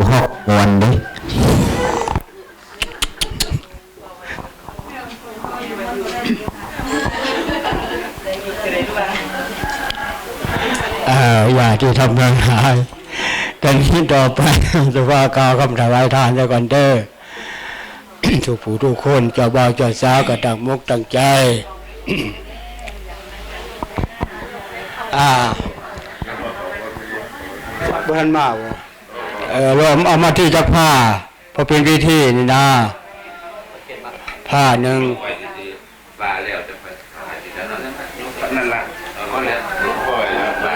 กูฮอกมวนดิเอ่ออย่าที่ทำงานหายกันที่ต่อไปจะว่ากาวคำถวายทานจะก่อนเด้อทุกผู้ทุกคนจ้าบ่าวจ้าสาวก็ตั้งมุกตั้งใจอ่าเพื่อนมาบ่ เออรวมเอามาที่จักผ้าพอเป็นพิธีนี่นะผ้าหนึ่งปล่อยดีๆปลาแล้วจะไปหาที่นั่นนั่นแหละก็เลยค่อยแล้วปลา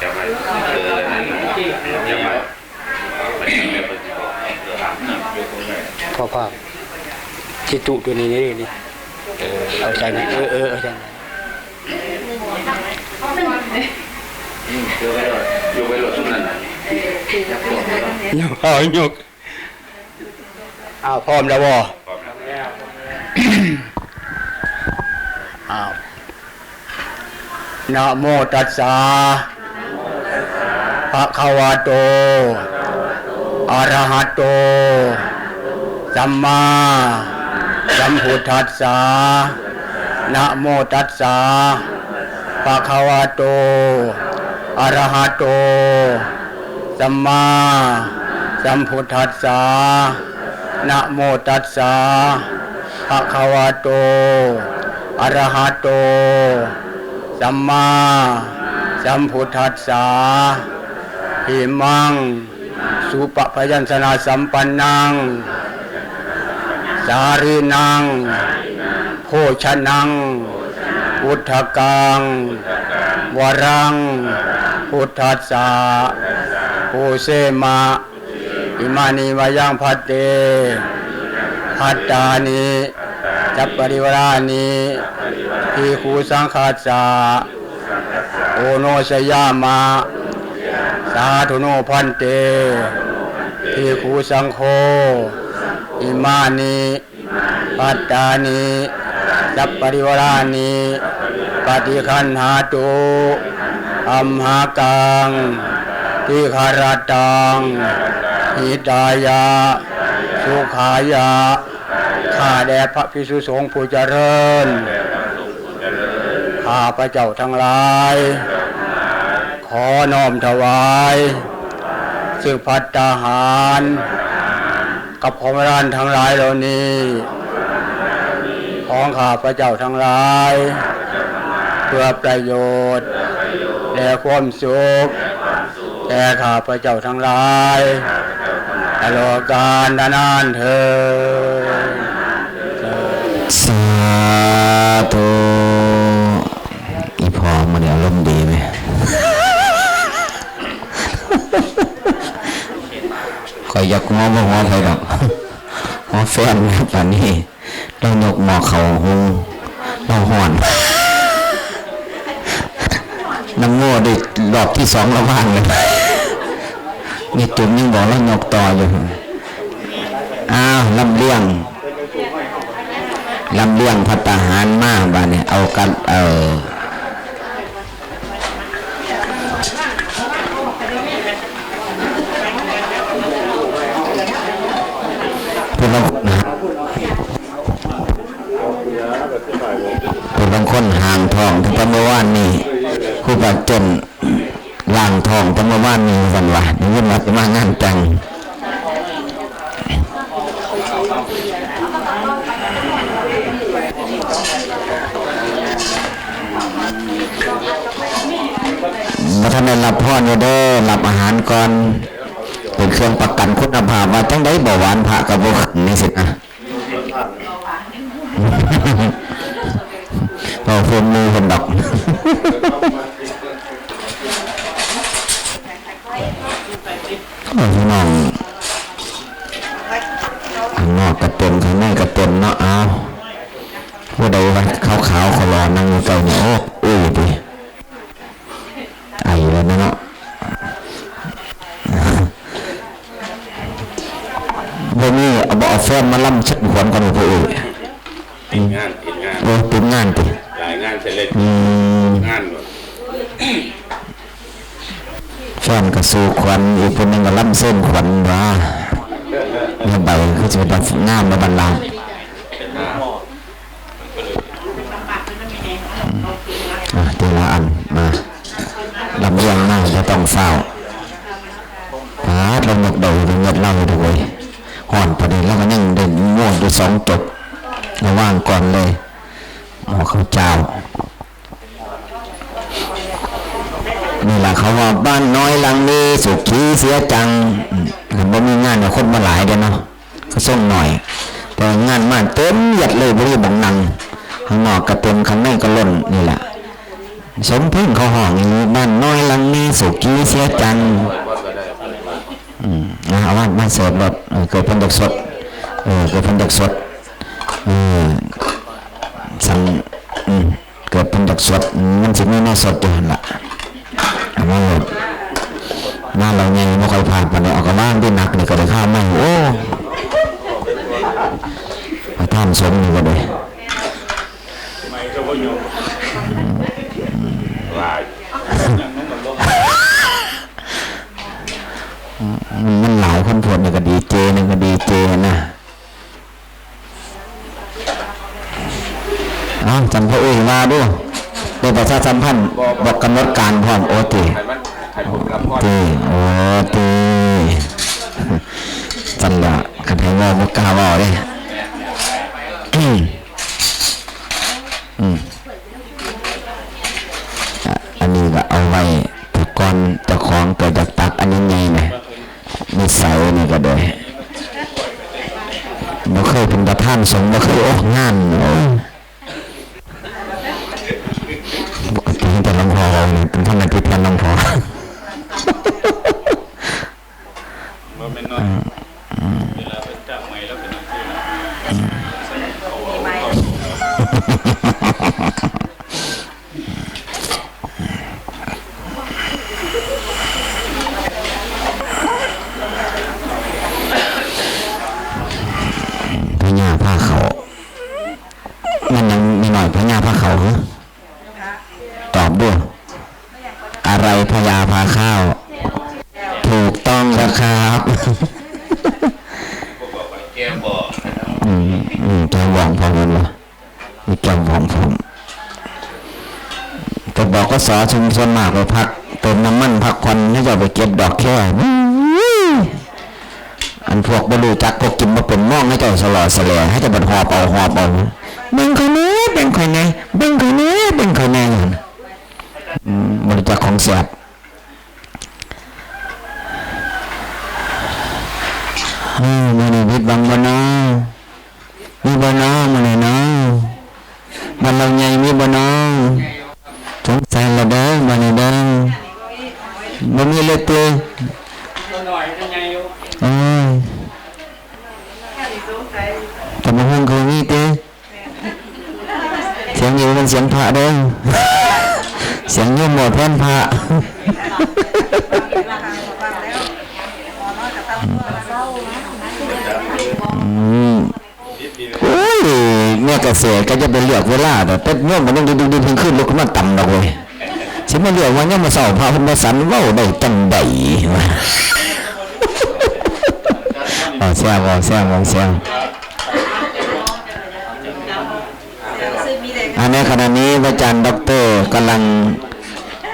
จะไปเออนั่นจะมันจะไปปฏิบัติเออครับพ่อภาพที่ตุตัวนี้นี่นี่เออเอาใจนะเออเออเอาใจนะอยู่ไปหลดอยู่ไปหลดทุนั้นนะ ยกเอายกอ้าวพร้อมแล้วบ่พร้อมแล้วอ้าวนะโมตัสสะภะคะวะโตอะระหะโตสัมมาสัมพุทธัสสะนะโมตัสสะภะคะวะโตอะระหะโต สัมมาสัมพุทธัสสะนะโมตัสสะภะคะวะโตอะระหะโตสัมมาสัมพุทธัสสะหิมัง สุปพยัญชนะสัมปันนัง สารีนัง โภชนัง พุทธกังวรัง พุทธัสสะ ภเสมะอิมานิวายังพัตเตพัตตานิจัปปริวรานิทีคูสังคาสะโอโนสยามะสาธุโนพันเตทีคูสังโฆอิมานิปัตตานิจัปปริวรานิปฏิคันหาตุอัมหากัง ทิคารตังหิตายะสุขายะข้าแด่พระพิสุสงฆ์ผู้เจริญ ข้าพระเจ้าทั้งหลาย ขอน้อมถวายสืบพัตตาหาร กับของร้านทั้งหลายเหล่านี้ ของข้าพระเจ้าทั้งหลาย เพื่อประโยชน์และความสุข แก่ข้าพระเจ้าทั้งหลายตลอดกาลนานเถิดสาธุอีพอมันเนี่ยอารมดีไหมคอยยักงอบ่หัวไปดอกหัวแฟนครับตอนนี้เรายกหมอเขาหงเราห่อนน้ำโง่ได้รอบที่สองเราว่างเลย มีจุ่มยังบอกเรายกต่ออยู่อ้าวลำเลียงลำเลียงพัตตาหารมาบ้านเนี่ยเอากันเออเป็นบางคนหาเป็นบางคนห่างทองทั้งแต่เมื่อวานนี้ครูบาจนางทองทั้งเมื่านนี้วันวะนี่ยินมาจะมางานแต่งมาท่านได้รับพ่อเนี่ยเด้อรับอาหารก่อนเป็นเครื่องประกันคุณภาพว่าจังได้บาหวานพระกับบุขันนี่สินะเราเพิ่มมือคนดอก พี่น้องข้างนอกกระเป็นข้างในกระเป็นเนาะเอาผู้ใดว่าขาวขาวขอรอนั่งอยู่ใกล้เนี่ยโอ้อุ้ยดิไอแล้วเนาะวันนี้เอาบอกเอาแฟนมาล่ำชักหวนกันไปเอ่ยติดงานติดงานโอ้เป็นงานติหลายงานเสร็จเลยงานหมด แแฟนก็สู้ขวัญอีกคนหนึ่งก็ล่ำเส้นขวัญว่าเนี่ยใบคือจะเป็นงามมาบรรลังก์อะทีละอันมาลำเลียงมาจะต้องเฝ้าหาลงหมกเดาลงหมดเล่าด้วยห่อนพอดีแล้วก็ยังเดินง่วงอยู่สองจบระว่างก่อนเลยหมอข้าวเจ้า นี่แหละเขาว่าบ้านน้อยหลังนี้สุขีเสียจังอืมแล้วบ่มีงานเนี่ยคนมาหลายเด้อเนาะก็ส่งหน่อย แต่งานมาเต็มหยัดเลยบ่มีบังนังข้างนอกก็เต็มข้างในก็ล้นนี่แหละสมพึ่งเขาห้องนี้บ้านน้อยหลังนี้สุขีเสียจังว่าก็ได้อืมนะเอาว่าบ้านเสดรถเออเกิดพันดกสดเออเกิดพันดกสดเออสังอืมเกิดพันดกสดมันสิมีน้าสดอยู่หั่นล่ะ อันนั้นเลยหน้าเราไงไม่ค่อยผ่านไปเลยออกกำลังที่หนักนี่ก็เลยข้ามไม่โอ้ท่านสมนี่ก็เลยมันมันหลายคนพวดนี่ก็ดีเจนี่ก็ดีเจนะอ้าวจำพระเอกมาด้วย ได้ประชาสัมพันธ์บอกกำหนดการพร้อมโอติให้มันให้ผมกับพ่อตีโอตีจันละกันให้ว่ามุกกาเว่าเลย จากใหม่แล้ว สอชุมชนมากไปพักเติมน้ำมันพักควันให้จะไปเก็บดอกแค่อันพวกบรูจักพวกกินมาเป็นม่องให้เจ้าสลอสแลให้เจ้าบัดหอบเอาหอบเอาเบ่งคนนี้เบ่งคนนี้เบ่งคนนี้เบ่งคนนี้อืมบริจักของแสบเฮ้ยมันนี่พิดบังบนามีบนามันนี่นาะมันเราใหญ่มีบนาะสงสัยละเด้อ มันนี่เด้อบ่มีเลยตัวหน่อยยังไงอยู่เอ้ยแต่ม เกษตรก็จะเป็นเหลือกเวลาแต่เป็ดโยมมันต้องดึงดึงดึงขึ้นลุกขึ้นมาต่ำดอกเว้ยสิมาเหลือกว่าเนี่ยมาสอบพระเพุทธสันเว้าได้จังใดวะอ๋อแซงอ๋อแซงอ๋อแซงอันในขณะนี้พระอาจารย์ด็อกเตอร์กำลัง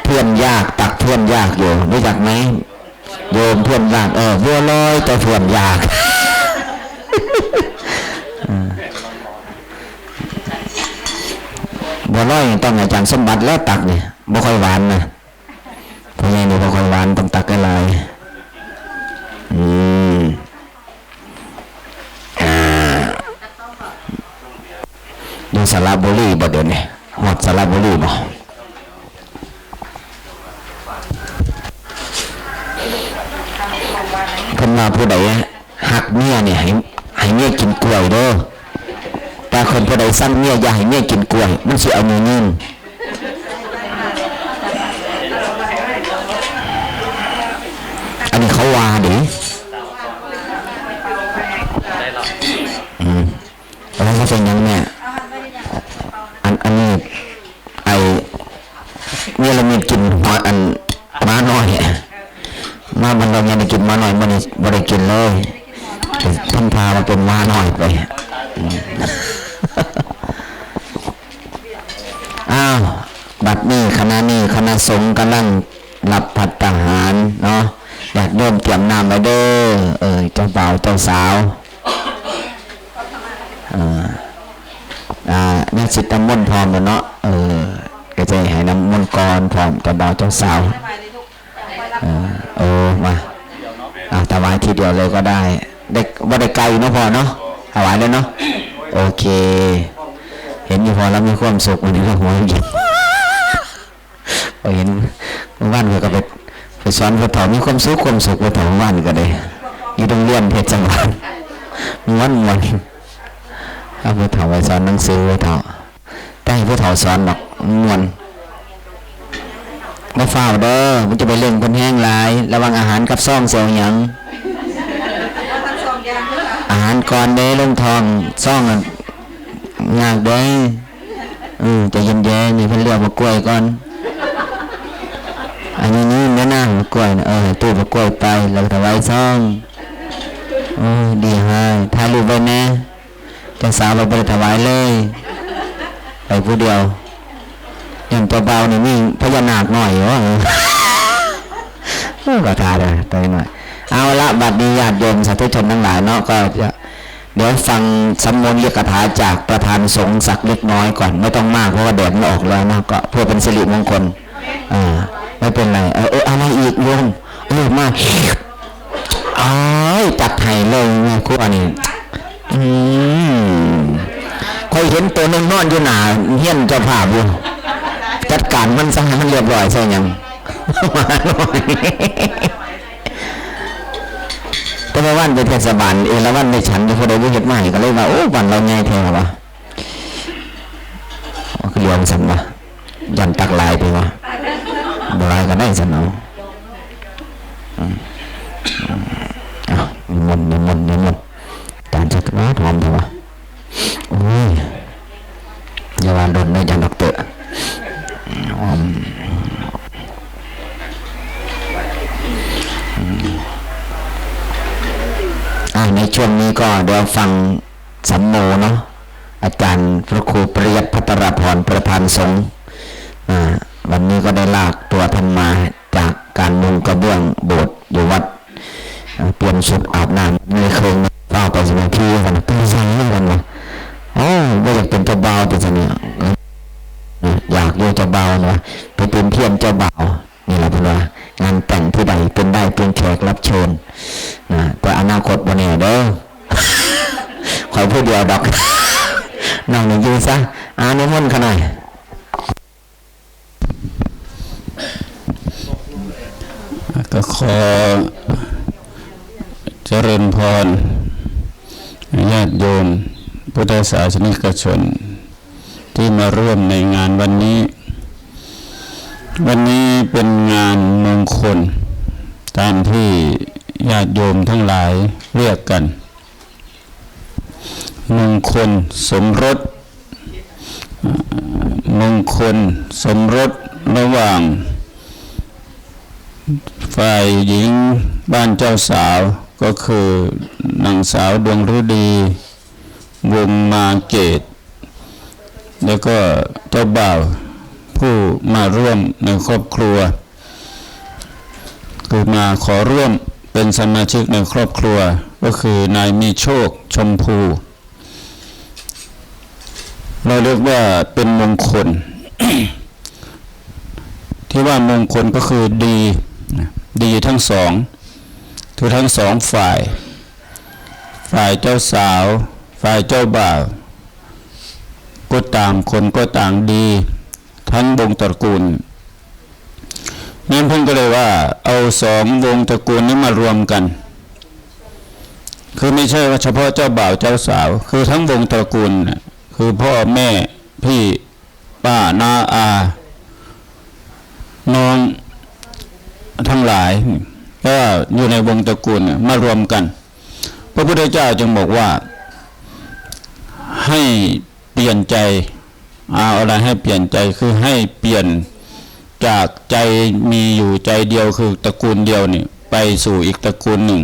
เพื่อนยากตักเพื่อนยากอยู่รู้จักไหมโยมเพื่อนยากเออบัวลอยแต่เพื่อนยาก บัวลอยต้องอาจารย์สมบัติแล้วตักเนี่ยบ่ค่อยหวานนะเพราะงั้นี่บ่ค่อยหวานต้องตักอะไรอืมอยู่สระบุรีบ่เดี๋ยวนี้หอดสระบุรีบ่เพิ่นมาผู้ใดหักเมียเนี่ยให้ให้เมียกินกล้วยเด้อ แต่คนผู้ใดสั่งเมียอย่าให้เมียกินกล้วย มันสิเอามือยิงอันนี้เขาว่าดิอืมแล้วเขาเป็นยังเนี่ยอันอันนี้ไอเมื่อเรามีกินหอยอันม้าน้อยเนี่ยมาบรรลงยังได้กินมาหน่อยมันนี่บ่ได้กินเลยท่านพามาเป็นมาหน่อยไปอื คณะนี้คณะสงฆ์กำลังรับพัตตาหารเนาะอยากเริ่มเตรียมน้ำไว้เด้อเออเจ้าบ่าวเจ้าสาวเอ่าอ่านี่สิตำมนต์พร้อมแล้วเนาะเออก็จะให้น้ำมนต์กรพร้อมเจ้าบ่าวเจ้าสาวเออโอ้มาอ่าถวายทีเดียวเลยก็ได้ได้ว่ได้ไกลเนาะพอเนาะถวายเลยเนาะโอเค เห็นอยู่พอแล้วมีความสุขวันนี้ก็หัวหยิบ พอเห็นว่านเพื่อก็ไปไปสอนพระเถามีความสุขความสุขพระเถาว่านก็ได้อยู่โรงเรียนเพชรจังหวัดมีวันวันเอาพระเถาไปสอนหนังสือพระเถาแต่ให้พระเถาสอนหรอกมวนมาเฝ้าเด้อมันจะไปเล่นคนแห้งหลาย ระวังอาหารกับซ่องเสียวหยังอาหารก่อนเด้ลงทองซ่องงากได้เออจะเย็นๆนี่เพิ่นเลือกมากล้วยก่อน อันนี้นี่แม่นางกล้วยนะเออตู้มากล้วยไปแล้วก็ถวายซองโอ้ดีให้ถ่ายรูปไว้แน่จ้าสาวเราไปถวายเลย ไปผู้เดียว อย่างตัวเบานี่มีพญานาคหน่อยวะเออก็ทาเลยไปหน่อย เอาละบัดนี้ญาติโยมสาธุชนทั้งหลายเนาะก็จะเดี๋ยวฟังสำมนต์เรียกถาจากประธานสงฆ์สักเล็กน้อยก่อน ไม่ต้องมากเพราะว่าแดดมันออกแล้วนะก็เพื่อเป็นสิริมงคลอ่า ไม่เป็นไร เออเอออะไรอีกโยมเออมาอ้ายจัดให้เลยแม่ครัวนี่อืมคอยเห็นตัวนึงนอนอยู่หนาเฮี้ยนจ้าภาอยู่จัดการมันซะให้มันเรียบร้อยใช่ยังมาหน่อยแต่ว่าวันเป็นเทศบาลเองแล้ววันในฉันที่พอได้วิเห็ดใหม่ก็เลยว่าโอ้วันเราไงแท้วะคือเรียงสันวะยันตักลายไปวะ บลายก็ได้สนอาอืมอืมเอานิมนต์นิมนต์นิมนต์จานจักรวาลหอมเถอะวะโอ้ยยาว่าโดนได้ยันดอกเตอหอมอ่าในช่วงนี้ก็เดี๋ยวฟังสัมโมเนาะอาจารย์พระครูปริยพัตรพรประธานธ์สงฆ์ เบื้องโบสถ์อยู่วัด เปลี่ยนชุดอาบน้ำ สนิกชน ที่มาร่วมในงานวันนี้ วันนี้เป็นงานมงคล ตามที่ญาติโยมทั้งหลายเรียกกัน มงคลสมรส มงคลสมรสระหว่าง ฝ่ายหญิงบ้านเจ้าสาวก็คือนางสาวดวงฤดี วงมาเกต แล้วก็เจ้าบ่าวผู้มาร่วมในครอบครัว คือมาขอร่วมเป็นสมาชิกในครอบครัวก็คือนายมีโชคชมพู เราเรียกว่าเป็นมงคล ที่ว่ามงคลก็คือดีดีทั้งสองคือทั้งสองฝ่าย ฝ่ายเจ้าสาว ฝ่ายเจ้าบ่าว ก็ต่างคนก็ต่างดี ทั้งวงตระกูลนั่นเพิ่งก็เลยว่า เอาสองวงตระกูลนี้มารวมกัน คือไม่ใช่ว่าเฉพาะเจ้าบ่าวเจ้าสาว คือทั้งวงตระกูล คือพ่อแม่พี่ป้านาอาน้องทั้งหลายก็อยู่ในวงตระกูลนี่มารวมกัน พระพุทธเจ้าจึงบอกว่า ให้เปลี่ยนใจเอาอะไรให้เปลี่ยนใจคือให้เปลี่ยนจากใจมีอยู่ใจเดียวคือตระกูลเดียวนี่ไปสู่อีกตระกูลหนึ่ง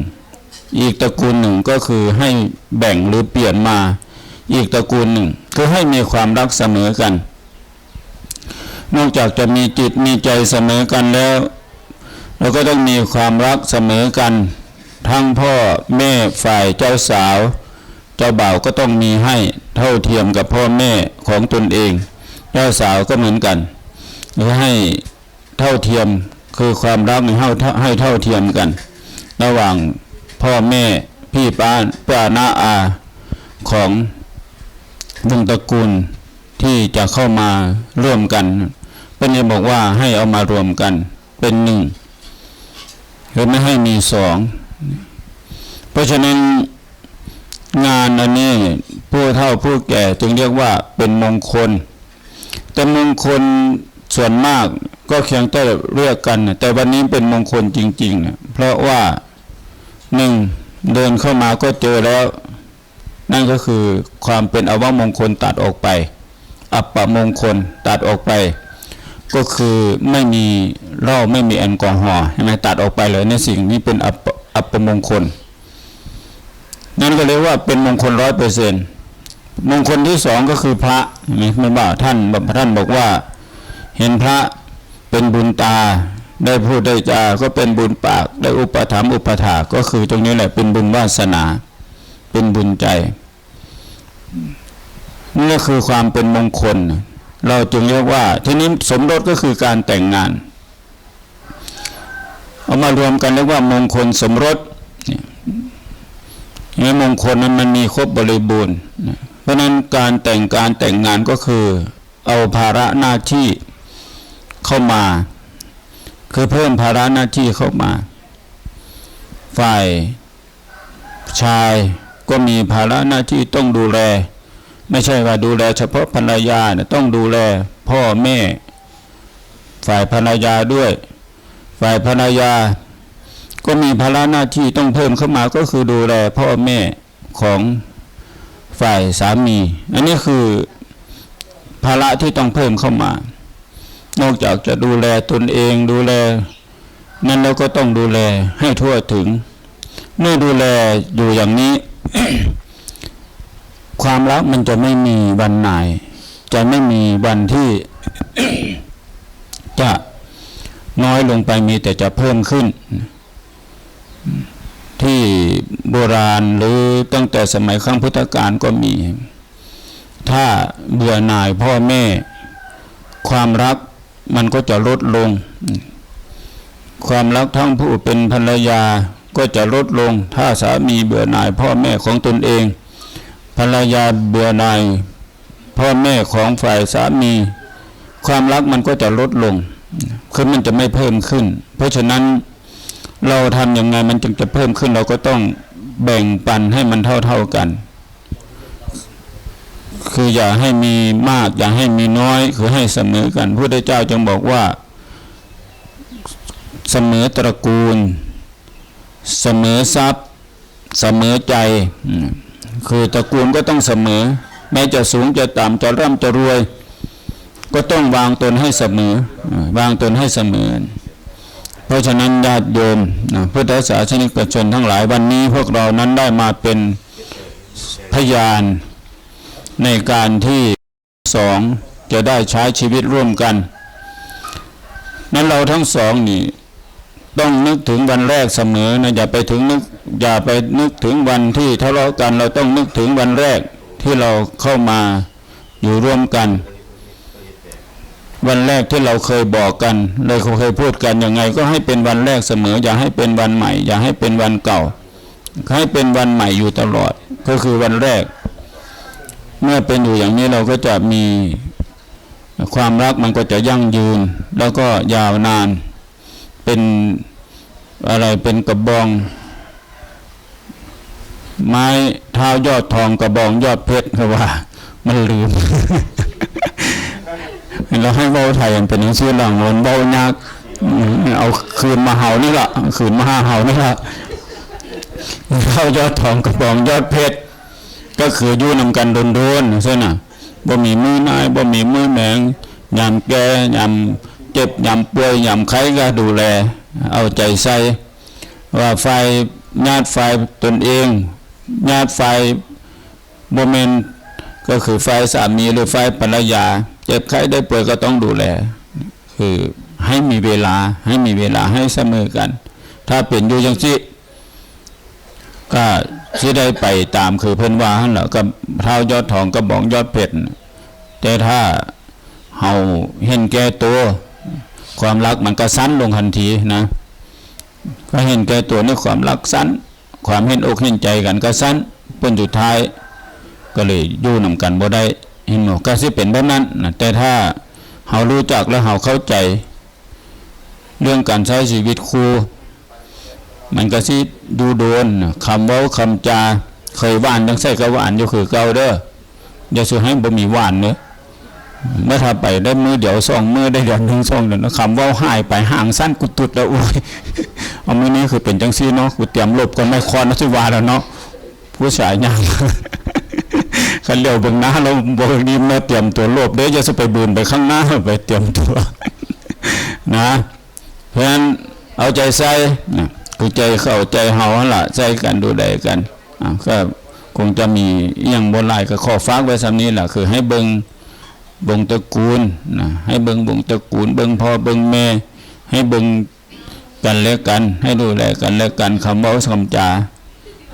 อีกตระกูลหนึ่งก็คือให้แบ่งหรือเปลี่ยนมาอีกตระกูลหนึ่ง คือให้มีความรักเสมอกัน นอกจากจะมีจิตมีใจเสมอกันแล้ว เราก็ต้องมีความรักเสมอกัน ทั้งพ่อแม่ฝ่ายเจ้าสาว เจ้าบ่าวก็ต้องมีให้เท่าเทียมกับพ่อแม่ของตนเอง เจ้าสาวก็เหมือนกันหรือให้เท่าเทียมคือความรักให้เท่าให้เท่าเทียมกัน ระหว่างพ่อแม่พี่ป้าป้าน้าอาของวงตระกูลที่จะเข้ามาร่วมกันเป็นจะบอกว่าให้เอามารวมกันเป็นหนึ่งหรือไม่ให้มีสอง เพราะฉะนั้น งานอันนี้ผู้เฒ่าผู้แก่จึงเรียกว่าเป็นมงคล แต่มงคลส่วนมากก็เคียงแต่เรียกกัน แต่วันนี้เป็นมงคลจริงๆนะเพราะว่าหนึ่งเดินเข้ามาก็เจอแล้ว นั่นก็คือความเป็นอวมงคลตัดออกไป อัปมงคลตัดออกไป ก็คือไม่มีเหล้าไม่มีแอลกอฮอล์ใช่ไหมตัดออกไปเลยในสิ่งนี้เป็นอัปอัปมงคล นั่นก็เรียกว่าเป็นมงคลร้อยเปอร์เซ็นต์มงคลที่สองก็คือพระนไมไม่ว่าท่านท่านบอกว่า เห็นพระเป็นบุญตา ได้พูดได้จาก็เป็นบุญปาก ได้อุปถัมภ์อุปถาก็คือตรงนี้แหละเป็นบุญวาสนา เป็นบุญใจนี่ก็คือความเป็นมงคล เราจึงเรียกว่า ทีนี้สมรสก็คือการแต่งงาน เอามารวมกันเรียกว่ามงคลสมรส นี่มงคลนั้นมันมีครบบริบูรณ์ เพราะนั้นการแต่งการแต่งงานก็คือ เอาภาระหน้าที่เข้ามา คือเพิ่มภาระหน้าที่เข้ามา ฝ่ายชายก็มีภาระหน้าที่ต้องดูแล ไม่ใช่ว่าดูแลเฉพาะภรรยาเนี่ยต้องดูแลพ่อแม่ ฝ่ายภรรยาด้วย ฝ่ายภรรยา ก็มีภาระหน้าที่ต้องเพิ่มเข้ามาก็คือดูแลพ่อแม่ของฝ่ายสามี อันนี้คือภาระที่ต้องเพิ่มเข้ามา นอกจากจะดูแลตนเองดูแล นั้นเราก็ต้องดูแลให้ทั่วถึง เมื่อดูแลอยู่อย่างนี้ ความรักมันจะไม่มีวันไหน จะไม่มีวันที่จะน้อยลงไปมีแต่จะเพิ่มขึ้น ที่โบราณหรือตั้งแต่สมัยครั้งพุทธกาลก็มี ถ้าเบื่อหน่ายพ่อแม่ ความรักมันก็จะลดลง ความรักทั้งผู้เป็นภรรยาก็จะลดลง ถ้าสามีเบื่อหน่ายพ่อแม่ของตนเอง ภรรยาเบื่อหน่ายพ่อแม่ของฝ่ายสามี ความรักมันก็จะลดลงคือมันจะไม่เพิ่มขึ้น เพราะฉะนั้น เราทำยังไงมันจึงจะเพิ่มขึ้น เราก็ต้องแบ่งปันให้มันเท่า ๆกัน คืออย่าให้มีมาก อย่าให้มีน้อย คือให้เสมอกันพระพุทธเจ้าจึงบอกว่า เสมอตระกูล เสมอทรัพย์ เสมอใจ คือตระกูลก็ต้องเสมอ แม้จะสูงจะต่ำจะร่ำจะรวย ก็ต้องวางตนให้เสมอ วางตนให้เสมอ เพราะฉะนั้นญาติโยมนะพุทธศาสนิกชนทั้งหลายวันนี้พวกเรานั้นได้มาเป็นพยานในการที่สองจะได้ใช้ชีวิตร่วมกัน นั้นเราทั้งสองนี่ต้องนึกถึงวันแรกเสมอนะอย่าไปถึงนึกอย่าไปนึกถึงวันที่ทะเลาะกัน เราต้องนึกถึงวันแรกที่เราเข้ามาอยู่ร่วมกัน วันแรกที่เราเคยบอกกันเลยเคยพูดกันยังไง ก็ให้เป็นวันแรกเสมอ อย่าให้เป็นวันใหม่ อย่าให้เป็นวันเก่า ให้เป็นวันใหม่อยู่ตลอด ก็คือวันแรก เมื่อเป็นอยู่อย่างนี้เราก็จะมีความรักมันก็จะยั่งยืน แล้วก็ยาวนาน เป็นอะไรเป็นกระบอง ไม้เท้ายอดทองกระบองยอดเพชรคือว่า มันลืม เราให้เบาไทยเป็นหนังสือหลังมันเบายากเอาคืนมาเห่านี่ละคืนมาหาเห่านี่ละเท้ายอดทองกระบองยอดเพชรก็คือยู่นำกันโดนๆใช่น่ะบ่มีมือนายบ่มีมือแหนงยามแก่ยามเจ็บยามป่วยยามไข้ก็ดูแล เอาใจใส่ว่าฝ่ายญาติฝ่ายตนเองญาติฝ่ายโมเมนก็คือฝ่ายสามีหรือฝ่ายภรรยา เจ็บไข้ได้ป่วยก็ต้องดูแล คือให้มีเวลาให้มีเวลาให้เสมอกัน ถ้าเป็นอยู่ย่างที่ก็สิได้ไปตามคือเพิ่นว่าหั่นแหละก็เท้ายอดทองกระบองยอดเพชรแต่ถ้าเฮาเห็นแก่ตัว ความรักมันก็สั้นลงทันทีนะ ก็เห็นแก่ตัวในความรักสั้น ความเห็นอกเห็นใจกันก็สั้นเปิ้นสุดท้าย ก็เลยยู่นำกันบ่ได้ เห็นบ่ก็สิเป็นแบบนั้นนะแต่ถ้าเฮารู้จักและเฮาเข้าใจ เรื่องการใช้ชีวิตครูมันก็สิดูโดนนคำเว้าคำจา เคยหวานจังใส่ก็หวานอยู่คือเก่าเด้ออย่าสิให้บ่มีหวานเด้อเมื่อถ้าไปได้มือเดี๋ยวสองมือได้เดือนหนึ่งสองเดือนนะคำว้าหายไปห่างสั้นกุดตุดแล้วโอ้ยเอามือนี้คือเป็นจังซี่เนาะกูเตรียมลบกันไม่คอนนะสิว่าแล้วเนาะผู้ชายยาง คันเลี้ยวเบิ่งหน้าเราบ่ดีมาเตรียมตัวลบเด้อย่าสไปบืนไปข้างหน้าไปเตรียมตัวนะเพราะฉะนั้นเอาใจใส่นะคือใจเข้าใจเฮาล่ะใจกันดูแลกันอะก็คงจะมีอย่างบ่หลายก็ขอฝากไว้สำนี้ละคือให้เบิ่งบงตระกูลนะให้เบิ่งบงตระกูล เบิ่งพ่อเบิ่งแม่ ให้เบิ่งกันและกัน ให้ดูแลกันและกันคำเว้าคำจา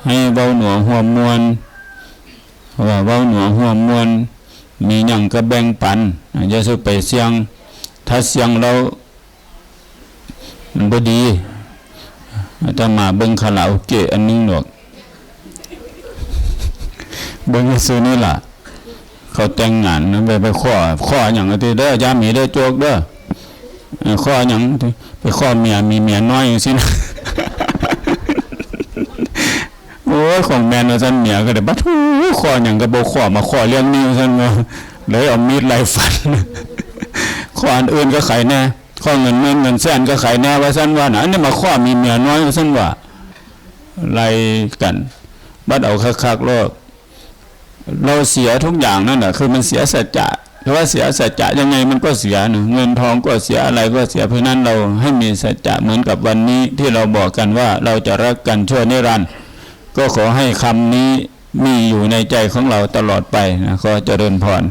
ให้เว้าหนัวหัวมวล ว่าเว้าหนัวหัวมวลมีหยังก็แบ่งปันอะอย่าสิไปเสียง ถ้าเสียงเรามันบ่ดีอาตมาเบิ่งคาราโอเกะอันนึงดอกเบิ่งซื่อนี่ล่ะ เขาแต่งงานไปไปข้อข้อหยังติเด้อยามีเด้อโจกเด้อข้อหยังไปข้อเมียมีเมียน้อยจังซี่นะ โอ้ยของแมนว่าซั่นเมียก็ได้บัดหูข้อหยังก็บ่ข้อมาขอเรื่องนี้ว่าซั่นว่าเลยเอามีดไล่ฟันข้ออันอื่นก็ไขแน่ข้อเงินหมื่นเงินแสนก็ไขแน่ว่าซั่นว่าน่ะอันนี้มาข้อมีเมียน้อยว่าซั่นว่าไล่กันบัดเอาคักๆโลกเราเสียทุกอย่างนั่นแหละคือมันเสียสัจจะเพราะว่าเสียสัจจะยังไงมันก็เสียหนึ่งเงินทองก็เสียอะไรก็เสียเพราะนั้นเราให้มีสัจจะเหมือนกับวันนี้ที่เราบอกกันว่าเราจะรักกันชั่วนิรันดร์ ก็ขอให้คำนี้มีอยู่ในใจของเราตลอดไปนะขอเจริญพร